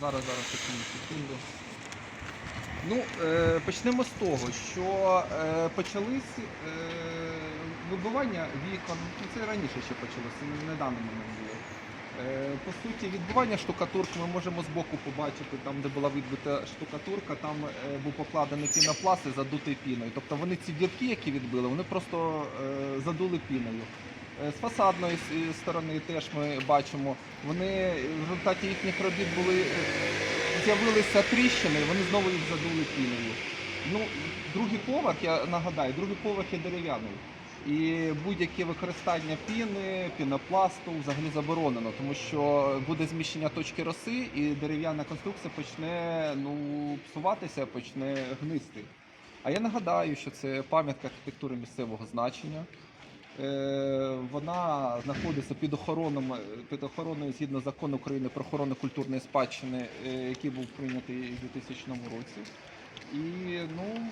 Зараз, зараз, секунду, секунду. Ну, е, почнемо з того, що е, почались е, вибивання вікон. Ну, це раніше ще почалося, не недавно момент було. Е, по суті, відбивання штукатурки ми можемо збоку побачити, там, де була відбита штукатурка, там е, був покладений пінопласт і задутий піною. Тобто вони ці дірки, які відбили, вони просто е, задули піною. Е, З фасадної сторони теж ми бачимо, вони в результаті їхніх робіт були е, з'явилися тріщини, вони знову їх задули піною. Ну, другий поверх, я нагадаю, другий поверх є дерев'яний. І будь-яке використання піни, пінопласту взагалі заборонено, тому що буде зміщення точки роси, і дерев'яна конструкція почне ну, псуватися, почне гнисти. А я нагадаю, що це пам'ятка архітектури місцевого значення. Е, Вона знаходиться під охороном, під охороною згідно закону України про охорону культурної спадщини, е, який був прийнятий у 2000 році. І ну,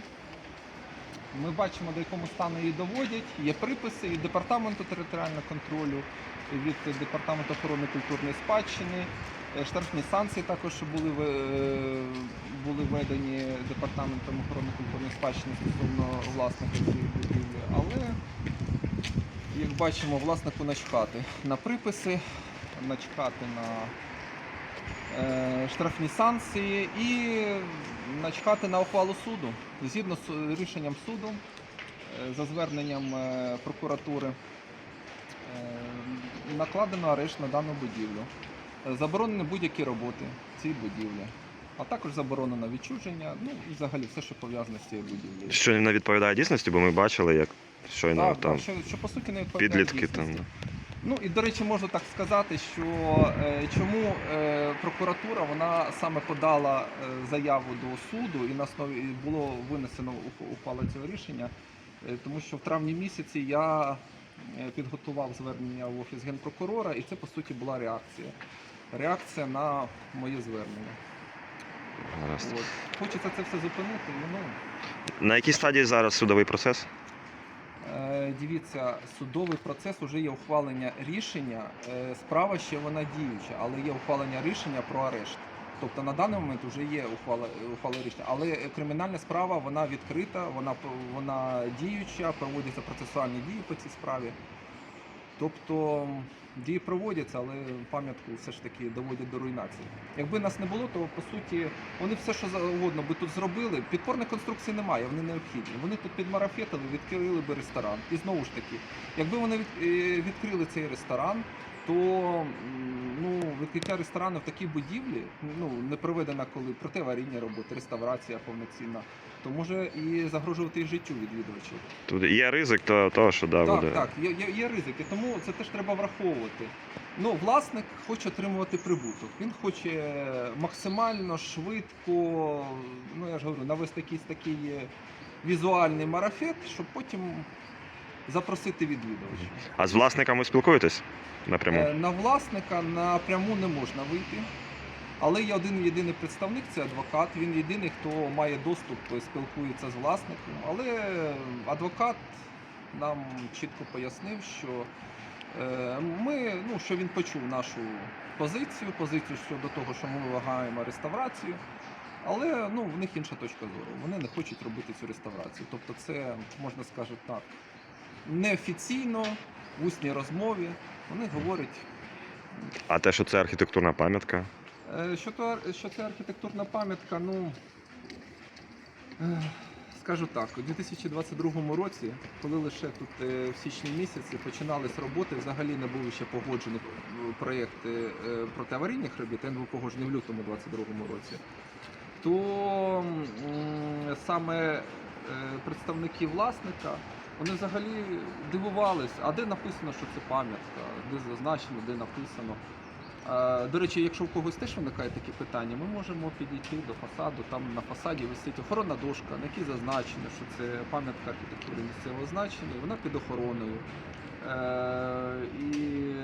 ми бачимо, до якому стану її доводять. Є приписи від департаменту територіального контролю, від департаменту охорони культурної спадщини. Е, Штрафні санкції також були, були введені департаментом охорони культурної спадщини стосовно власника цієї будівлі. Але, як бачимо, власнику начхати на приписи, начхати на е, штрафні санкції і начхати на ухвалу суду. Згідно з рішенням суду, е, за зверненням е, прокуратури, е, накладено арешт на дану будівлю. Заборонені будь-які роботи в цій будівлі. А також заборонено відчуження, ну і взагалі все, що пов'язане з цією будівлею. Що не відповідає дійсності, бо ми бачили, як щойно Так, там що, що по суті не відповідає підлітки там. да. Ну і до речі, можу так сказати, що е, чому е, прокуратура вона саме подала е, заяву до суду і на основі і було винесено ух- ухвала цього рішення, е, тому що в травні місяці я е, підготував звернення в офіс генпрокурора, і це по суті була реакція. Реакція на моє звернення. Гаразд. От. Хочеться це все зупинити. Ну, На якій стадії зараз судовий процес? Е, Дивіться, судовий процес вже є ухвалення рішення. Е, Справа ще вона діюча, але є ухвалення рішення про арешт. Тобто на даний момент вже є ухвала, ухвала рішення, але е, кримінальна справа вона відкрита, вона вона діюча, проводяться процесуальні дії по цій справі. Тобто дії проводяться, але пам'ятку все ж таки доводять до руйнації. Якби нас не було, то по суті вони все, що завгодно би тут зробили. Підпорної конструкції немає, вони необхідні. Вони тут підмарафетили, відкрили би ресторан. І знову ж таки, якби вони е, відкрили цей ресторан, то ну, відкриття ресторану в такій будівлі ну, не проведена коли протиаварійні роботи, реставрація повноцінна, то може і загрожувати життю відвідувачів. Тут є ризик то- того, що да, Так, буде. так, є, є, є ризики, тому це теж треба враховувати. Ну, власник хоче отримувати прибуток. Він хоче максимально швидко, ну я ж говорю, навести якийсь такий е, візуальний марафет, щоб потім запросити відвідувачів. А з власниками спілкуєтесь напряму? Е, На власника напряму не можна вийти. Але є один єдиний представник, це адвокат. Він єдиний, хто має доступ, е, спілкується з власником. Але адвокат нам чітко пояснив, що е, ми, ну, що він почув нашу позицію, позицію щодо того, що ми вимагаємо реставрацію. Але ну, в них інша точка зору. Вони не хочуть робити цю реставрацію. Тобто, це можна сказати так, неофіційно, в усній розмові. Вони говорять, А те, що це архітектурна пам'ятка. Е, Що, то, що це архітектурна пам'ятка, ну е, скажу так, у 2022 році, коли лише тут е, в січні місяці починались роботи, взагалі не був ще погоджений проєкт протиаварійних робіт, він був погоджений в лютому 2022 році, то саме представники власника. Вони взагалі дивувались, а де написано, що це пам'ятка, де зазначено, де написано. Е, До речі, якщо в когось теж виникає такі питання, ми можемо підійти до фасаду. Там на фасаді висить охоронна дошка, на якій зазначено, що це пам'ятка архітектури місцевого значення, вона під охороною. Е, І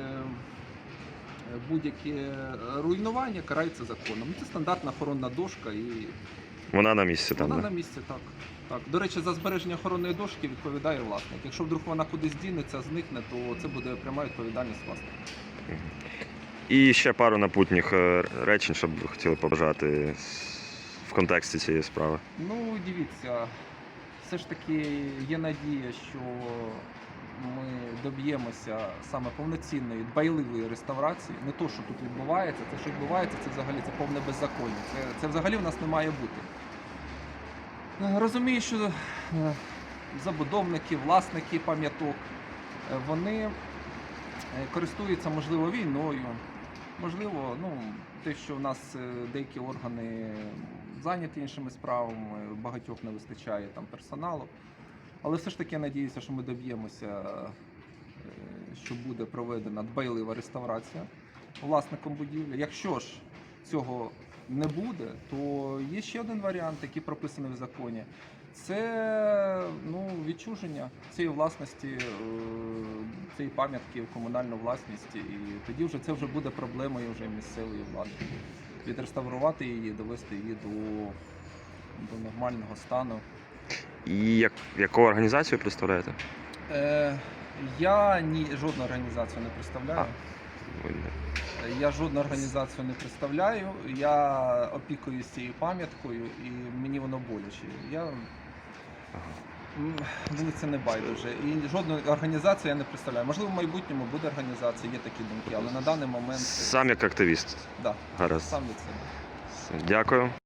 будь-яке руйнування карається законом. Це стандартна охоронна дошка і Вона на місці там. вона Да? на місці, так. так. До речі, за збереження охоронної дошки відповідає власник. Якщо вдруг вона кудись дінеться, зникне, то це буде пряма відповідальність власника. І ще пару напутніх е, речень, щоб ви хотіли побажати в контексті цієї справи. Ну, дивіться, все ж таки є надія, що ми доб'ємося саме повноцінної, дбайливої реставрації. Не то, що тут відбувається, це що відбувається, це взагалі це повне беззаконня. Це, це взагалі в нас не має бути. Е, Розумію, що е, забудовники, власники пам'яток, вони користуються, можливо, війною. Можливо, ну, те, що в нас е, деякі органи зайняті іншими справами, багатьох не вистачає там персоналу. Але все ж таки я надіюся, що ми доб'ємося, е, що буде проведена дбайлива реставрація власником будівлі. Якщо ж цього не буде, то є ще один варіант, який прописаний в законі. Це ну, відчуження цієї власності, е, цієї пам'ятки в комунальну власність. І тоді вже це вже буде проблемою вже місцевої влади. Відреставрувати її, довести її до, до нормального стану. І як, яку організацію представляєте? Е, я ні, жодну організацію не представляю. Не- Я жодну організацію не представляю. Я опікуюсь цією пам'яткою і мені воно боляче. Я мені це не байдуже. І жодну організацію я не представляю. Можливо, в майбутньому буде організація, є такі думки, але на даний момент Сам як активіст. да, Гаразд. сам від себе. Дякую.